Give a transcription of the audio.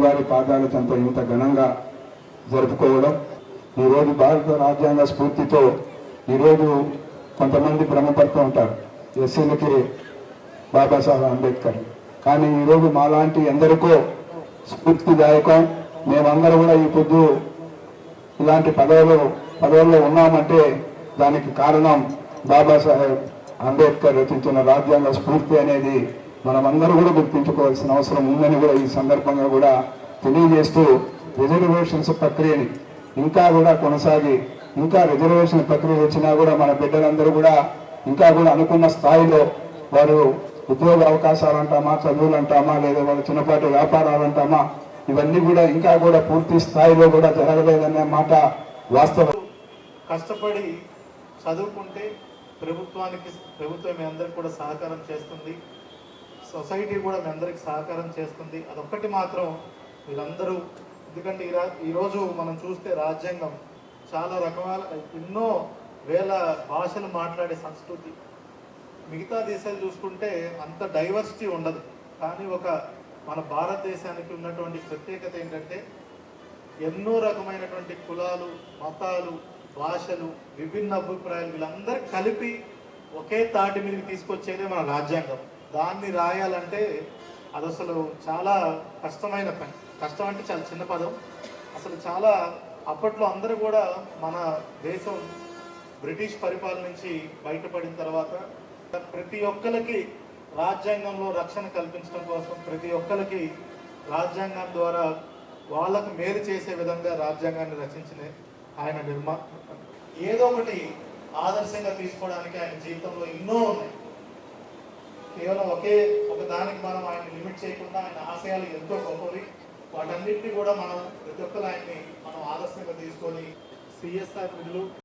శ్రీవారి పాదాల చెంత ఇంత ఘనంగా జరుపుకోవడం ఈరోజు భారత రాజ్యాంగ స్ఫూర్తితో ఈరోజు కొంతమంది భ్రమపడుతూ ఉంటారు. ఎస్సీలకి బాబాసాహెబ్ అంబేద్కర్. కానీ ఈరోజు మాలాంటి ఎందరికో స్ఫూర్తిదాయకం. మేమందరం కూడా ఈ పొద్దు ఇలాంటి పదవులు పదవుల్లో ఉన్నామంటే దానికి కారణం బాబాసాహెబ్ అంబేద్కర్ రచించిన రాజ్యాంగ స్ఫూర్తి అనేది మనమందరూ కూడా గుర్తించుకోవాల్సిన అవసరం ఉందని కూడా ఈ సందర్భంగా కూడా తెలియజేస్తూ రిజర్వేషన్స్ ప్రక్రియని ఇంకా కూడా కొనసాగి ఇంకా రిజర్వేషన్ ప్రక్రియ వచ్చినా కూడా మన బిడ్డలందరూ కూడా ఇంకా కూడా అనుకున్న స్థాయిలో వారు ఉద్యోగ అవకాశాలు అంటామా చదువులు అంటామా లేదా వాళ్ళ చిన్నపాటి వ్యాపారాలు అంటామా ఇవన్నీ కూడా ఇంకా కూడా పూర్తి స్థాయిలో కూడా జరగలేదనే మాట వాస్తవం. కష్టపడి చదువుకుంటే ప్రభుత్వానికి ప్రభుత్వం అందరికి కూడా సహకారం చేస్తుంది. సొసైటీ కూడా మీ అందరికి సహకారం చేస్తుంది. అదొక్కటి మాత్రం మీరందరూ ఎందుకంటే ఈ ఈరోజు మనం చూస్తే రాజ్యాంగం చాలా రకమైన ఎన్నో వేల భాషలు మాట్లాడే సంస్కృతి. మిగతా దేశాలు చూసుకుంటే అంత డైవర్సిటీ ఉండదు. కానీ ఒక మన భారతదేశానికి ఉన్నటువంటి ప్రత్యేకత ఏంటంటే ఎన్నో రకమైనటువంటి కులాలు మతాలు భాషలు విభిన్న అభిప్రాయాలు వీళ్ళందరూ కలిపి ఒకే తాటి మీదకి తీసుకొచ్చేదే మన రాజ్యాంగం. దాన్ని రాయాలంటే అది అసలు చాలా కష్టమైన పని. కష్టం అంటే చాలా చిన్న పదం. అసలు చాలా అప్పట్లో అందరూ కూడా మన దేశం బ్రిటిష్ పరిపాలన నుంచి బయటపడిన తర్వాత ప్రతి ఒక్కరికి రాజ్యాంగంలో రక్షణ కల్పించడం కోసం ప్రతి ఒక్కరికి రాజ్యాంగం ద్వారా వాళ్ళకు మేలు చేసే విధంగా రాజ్యాంగాన్ని రచించిన ఆయన నిర్మా ఏదో ఒకటి ఆదర్శంగా తీసుకోవడానికి ఆయన జీవితంలో ఎన్నో ఉన్నాయి. కేవలం ఒకే ఒక దానికి మనం ఆయన లిమిట్ చేయకుండా ఆయన ఆశయాలు ఎంతో గొప్పవి. వాటన్నిటిని కూడా మనం ప్రతి ఒక్కరు ఆయన్ని మనం ఆదర్శంగా తీసుకొని సిఎస్ఆర్ నిధులు